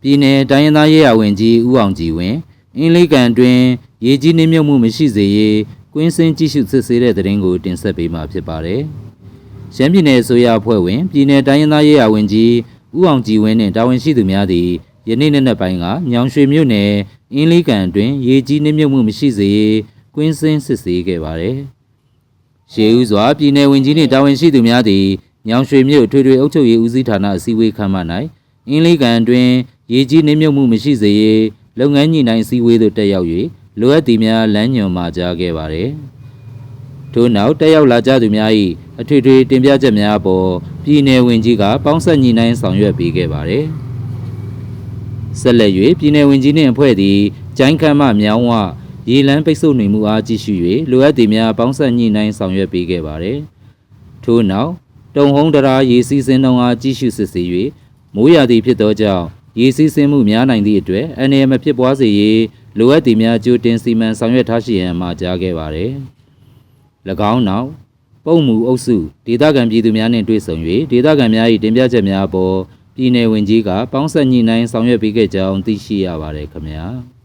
ပြည်내တိုင်းရင်းသားရေးရာဝန်ကြီးဦးအောင်ကြည်ဝင်းအင်းလေးကန်တွင်ရေကြီးနှိမ့်မြုပ်မှုမရှိစေရေးကွင်းစင်းကြည့်ရှုစစ်ဆေးတဲ့သတင်းကိုတင်ဆက်ပေးမှာဖြစ်ပါတယ်။ရှမ်းပြည်နယ်အစိုးရအဖွဲ့ဝင်ပြည်내တိုင်းရင်းသားရေးရာဝန်ကြီးဦးအောင်ကြည်ဝင်းနှင့်တာဝန်ရှိသူများသည်ယနေ့နေ့နက်ပိုင်းကညောင်ရွှေမြို့နယ်အင်းလေးကန်တွင်ရေကြီးနှိမ့်မြုပ်မှုမရှိစေရေးကွင်းစင်းစစ်ဆေးခဲ့ပါတယ်။ ရှေးဦးစွာပြည်내ဝင်ကြီးနှင့်တာဝန်ရှိသူများသည်ညောင်ရွှေမြို့ထွေထွေအုပ်ချုပ်ရေးဦးစီးဌာနအစည်းအဝေးခန်းမ၌အင်းလေးကန်တွင် ရေကြီးနှိမ့်မြုပ်မှုမရှိစေရေးလုပ်ငန်းညှိနှိုင်းအစည်းအဝေးသို့တက်ရောက်၍လိုအပ်သည်များလမ်းညွှန်မှာကြားခဲ့ပါသည်။ထို့နောက်တက်ရောက်လာကြသူများ၏အထွေထွေတင်ပြချက်များအပေါ်ပြည်내ဝင်ကြီးကပေါင်းဆက်ညှိနှိုင်းဆောင်ရွက်ပေးခဲ့ပါသည်။ဆက်လက်၍ပြည်내ဝင်ကြီးနှင့်အဖွဲ့သည်ကျိုင်းခမ်းမမြောင်းဝရေလန်းပိတ်ဆို့နေမှုအားကြည့်ရှု၍လိုအပ်သည်များပေါင်းဆက်ညှိနှိုင်းဆောင်ရွက်ပေးခဲ့ပါသည်။ထို့နောက်တုံဟုံးတရာရေစီးစင်းနှုံအားကြီးရှုစစ်ဆေး၍မိုးရာသီဖြစ်သောကြောင့် ရေစီးစင်းမှုများနိုင်သည့်အတွက်အနေရမဖြစ်ပွားစေရေးလိုအပ်သည်များကြိုတင်စီမံဆောင်ရွက်ထားရှိရန်မှာကြားခဲ့ပါသည်။၎င်းနောက်ပုံမှုအုပ်စုဒေသခံပြည်သူများနှင့်တွေ့ဆုံ၍ဒေသခံများ၏တင်ပြချက်များအပေါ်ပြည်내ဝင်ကြီးကပေါင်းဆက်ညှိနှိုင်းဆောင်ရွက်ပေးခဲ့ကြောင်းသိရှိရပါတယ်ခင်ဗျာ။